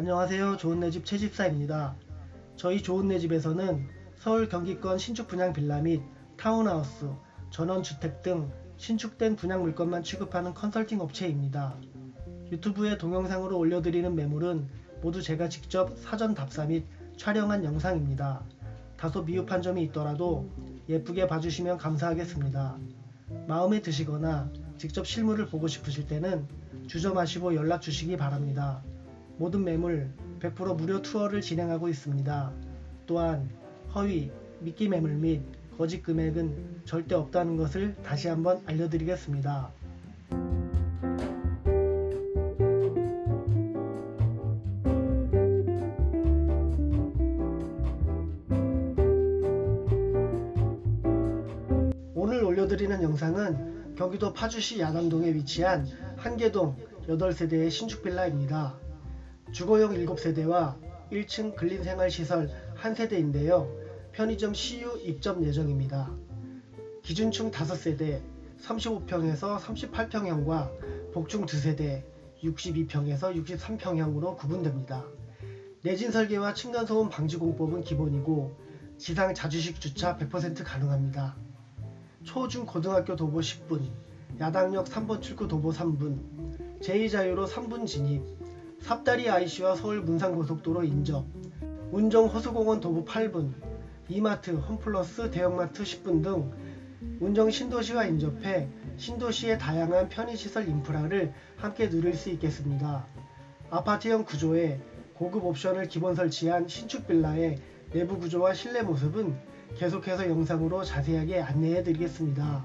안녕하세요. 좋은 내집 최집사입니다. 저희 좋은 내 집에서는 서울 경기권 신축 분양 빌라 및 타운하우스, 전원주택 등 신축된 분양 물건만 취급하는 컨설팅 업체입니다. 유튜브에 동영상으로 올려드리는 매물은 모두 제가 직접 사전 답사 및 촬영한 영상입니다. 다소 미흡한 점이 있더라도 예쁘게 봐주시면 감사하겠습니다. 마음에 드시거나 직접 실물을 보고 싶으실 때는 주저 마시고 연락 주시기 바랍니다. 모든 매물 100% 무료 투어를 진행하고 있습니다. 또한 허위, 미끼 매물 및 거짓 금액은 절대 없다는 것을 다시 한번 알려드리겠습니다. 오늘 올려드리는 영상은 경기도 파주시 야담동에 위치한 한계동 8세대의 신축 빌라입니다. 주거용 7세대와 1층 근린생활시설 1세대인데요. 편의점 CU 입점 예정입니다. 기준층 5세대 35평에서 38평형과 복층 2세대 62평에서 63평형으로 구분됩니다. 내진 설계와 층간소음 방지 공법은 기본이고 지상 자주식 주차 100% 가능합니다. 초중 고등학교 도보 10분, 야당역 3번 출구 도보 3분, 제2자유로 3분 진입, 삽다리 IC와 서울 문산고속도로 인접, 운정 호수공원 도보 8분, 이마트, 홈플러스, 대형마트 10분 등 운정 신도시와 인접해 신도시의 다양한 편의시설 인프라를 함께 누릴 수 있겠습니다. 아파트형 구조에 고급 옵션을 기본 설치한 신축 빌라의 내부 구조와 실내 모습은 계속해서 영상으로 자세하게 안내해 드리겠습니다.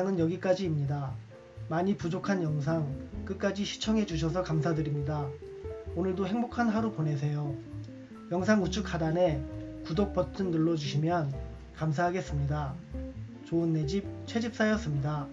영상은 여기까지입니다. 많이 부족한 영상 끝까지 시청해 주셔서 감사드립니다. 오늘도 행복한 하루 보내세요. 영상 우측 하단에 구독 버튼 눌러주시면 감사하겠습니다. 좋은 내 집 최집사였습니다.